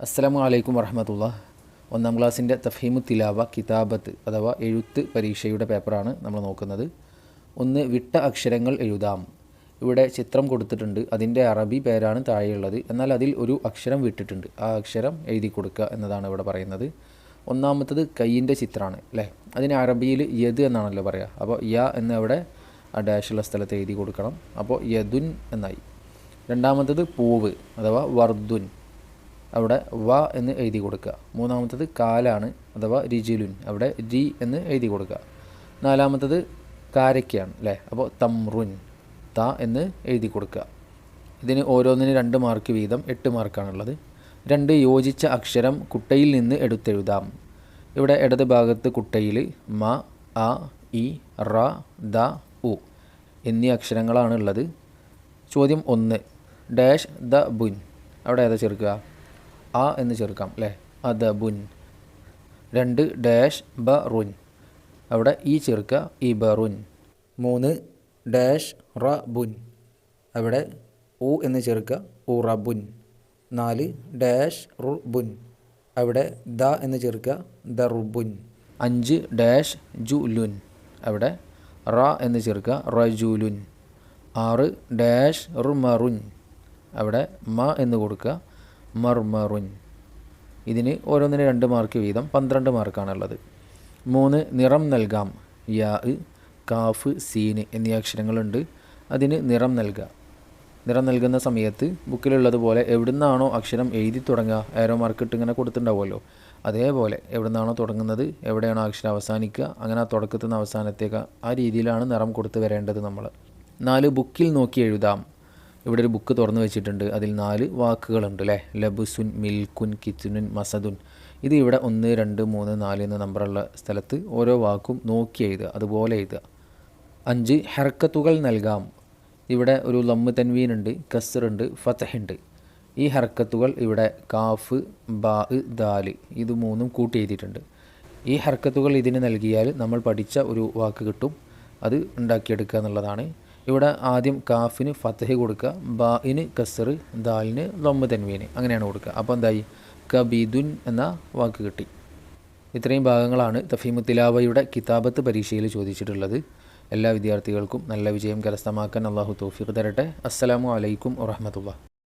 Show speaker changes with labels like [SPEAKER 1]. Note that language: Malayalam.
[SPEAKER 1] അസ്സലാമു അലൈക്കും വറഹമത്തുള്ള ഒന്നാം ക്ലാസ്സിന്റെ തഫീമു തിലാവ കിതാബത്ത് അഥവാ എഴുത്ത് പരീക്ഷയുടെ പേപ്പറാണ് നമ്മൾ നോക്കുന്നത്. ഒന്ന് വിട്ട അക്ഷരങ്ങൾ എഴുതാം. ഇവിടെ ചിത്രം കൊടുത്തിട്ടുണ്ട്. അതിന്റെ അറബി പേരാണ് താഴെയുള്ളത്. എന്നാൽ അതിൽ ഒരു അക്ഷരം വിട്ടിട്ടുണ്ട്. ആ അക്ഷരം എഴുതി കൊടുക്കുക എന്നതാണ് ഇവിടെ പറയുന്നത്. ഒന്നാമത്തത് കയ്യിന്റെ ചിത്രമാണ് അല്ലേ? അതിന് അറബിയിൽ യദ് എന്നാണല്ലോ പറയുക അപ്പോൾ യ എന്ന് അവിടെ ആ ഡാഷുള്ള സ്ഥലത്ത് എഴുതി കൊടുക്കണം. അപ്പോൾ യദുൻ എന്നായി. രണ്ടാമത്തത് പൂവ് അഥവാ വർദ്ധുൻ അവിടെ വ എന്ന് എഴുതി കൊടുക്കുക. മൂന്നാമത്തത് കാലാണ് അഥവാ രിജിലുൻ. അവിടെ ജി എന്ന് എഴുതി കൊടുക്കുക. നാലാമത്തത് കാരയ്ക്കാണ് അല്ലേ? അപ്പോൾ തമ്രുൻ ത എന്ന് എഴുതി കൊടുക്കുക. ഇതിന് ഓരോന്നിന് രണ്ട് മാർക്ക് വീതം എട്ട് മാർക്കാണുള്ളത്. രണ്ട് യോജിച്ച അക്ഷരം കുട്ടയിൽ നിന്ന് എടുത്തെഴുതാം. ഇവിടെ ഇടത് ഭാഗത്ത് കുട്ടയിൽ മ അ ഇ റ ദ ഉ എന്നീ അക്ഷരങ്ങളാണ് ഉള്ളത് ചോദ്യം ഒന്ന് ഡാഷ് ദ ബുൻ. അവിടെ ഏതാ ചേർക്കുക? ആ എന്ന് ചേർക്കാം അല്ലേ? അദബുൻ. രണ്ട് ഡാഷ് ബ റുൻ അവിടെ ഈ ചേർക്കുക ഈ ബറുൻ മൂന്ന് ഡാഷ് റ ബുൻ അവിടെ ഉ എന്ന് ചേർക്കുക ഉറബുൻ. നാല് ഡാഷ് റുബുൻ അവിടെ ദ എന്ന് ചേർക്കുക ദറുബുൻ. അഞ്ച് ഡാഷ് ജുലുൻ. അവിടെ റ എന്ന് ചേർക്കുക റജുലുൻ. ആറ് ഡാഷ് റുമറുൻ. അവിടെ മ എന്ന് കൊടുക്കുക മർമറുൻ. ഇതിന് ഓരോന്നിന് രണ്ട് മാർക്ക് വീതം പന്ത്രണ്ട് മാർക്കാണുള്ളത് മൂന്ന് നിറം നൽകാം. യാ കാഫ് സീന് എന്നീ അക്ഷരങ്ങളുണ്ട്. അതിന് നിറം നൽകുക നിറം നൽകുന്ന സമയത്ത് ബുക്കിലുള്ളതുപോലെ എവിടുന്നാണോ അക്ഷരം എഴുതി തുടങ്ങുക ആരോ മാർക്ക് ഇട്ട് ഇങ്ങനെ കൊടുത്തിട്ടുണ്ടാവുമല്ലോ. അതേപോലെ എവിടുന്നാണോ തുടങ്ങുന്നത് എവിടെയാണോ അക്ഷരം അവസാനിക്കുക അങ്ങനെ ആ തുടക്കത്തിൽ നിന്ന് അവസാനത്തേക്ക് ആ രീതിയിലാണ് നിറം കൊടുത്ത് വരേണ്ടത് നമ്മൾ. നാല് ബുക്കിൽ നോക്കി എഴുതാം. ഇവിടെ ഒരു ബുക്ക് തുറന്നു വെച്ചിട്ടുണ്ട്. അതിൽ നാല് വാക്കുകളുണ്ട് അല്ലേ ലബുസുൻ മിൽക്കുൻ കിച്ചുനുൻ മസദുൻ. ഇത് ഇവിടെ ഒന്ന് രണ്ട് മൂന്ന് നാല് എന്ന നമ്പറുള്ള സ്ഥലത്ത് ഓരോ വാക്കും നോക്കി എഴുതുക. അതുപോലെ എഴുതുക. അഞ്ച് ഹർക്കത്തുകൾ നൽകാം. ഇവിടെ ഒരു ലമ്മ് തൻവീനുണ്ട് കസറുണ്ട് ഉണ്ട് ഈ ഹർക്കത്തുകൾ ഇവിടെ കാഫ് ബാ ദാൽ. ഇത് മൂന്നും കൂട്ടി എഴുതിയിട്ടുണ്ട്. ഈ ഹർക്കത്തുകൾ ഇതിന് നൽകിയാൽ നമ്മൾ പഠിച്ച ഒരു വാക്ക് കിട്ടും. അത് ഉണ്ടാക്കിയെടുക്കുക എന്നുള്ളതാണ്. ഇവിടെ ആദ്യം കാഫിന് ഫത്തഹ് കൊടുക്കുക ബാഇന് കസർ ദാലിന് ലൊമ്മ തൻവീന് അങ്ങനെയാണ് കൊടുക്കുക. അപ്പോൾ എന്തായി? കബീദുൻ എന്ന വാക്ക് കിട്ടി. ഇത്രയും ഭാഗങ്ങളാണ് തഫീമു തിലാവയുടെ കിതാബത്ത് പരീക്ഷയിൽ ചോദിച്ചിട്ടുള്ളത്. എല്ലാ വിദ്യാർത്ഥികൾക്കും നല്ല വിജയം കരസ്ഥമാക്കാൻ അള്ളാഹു തൗഫീഖ് തരട്ടെ. അസ്സലാമു അലൈക്കും വറഹമത്തുള്ള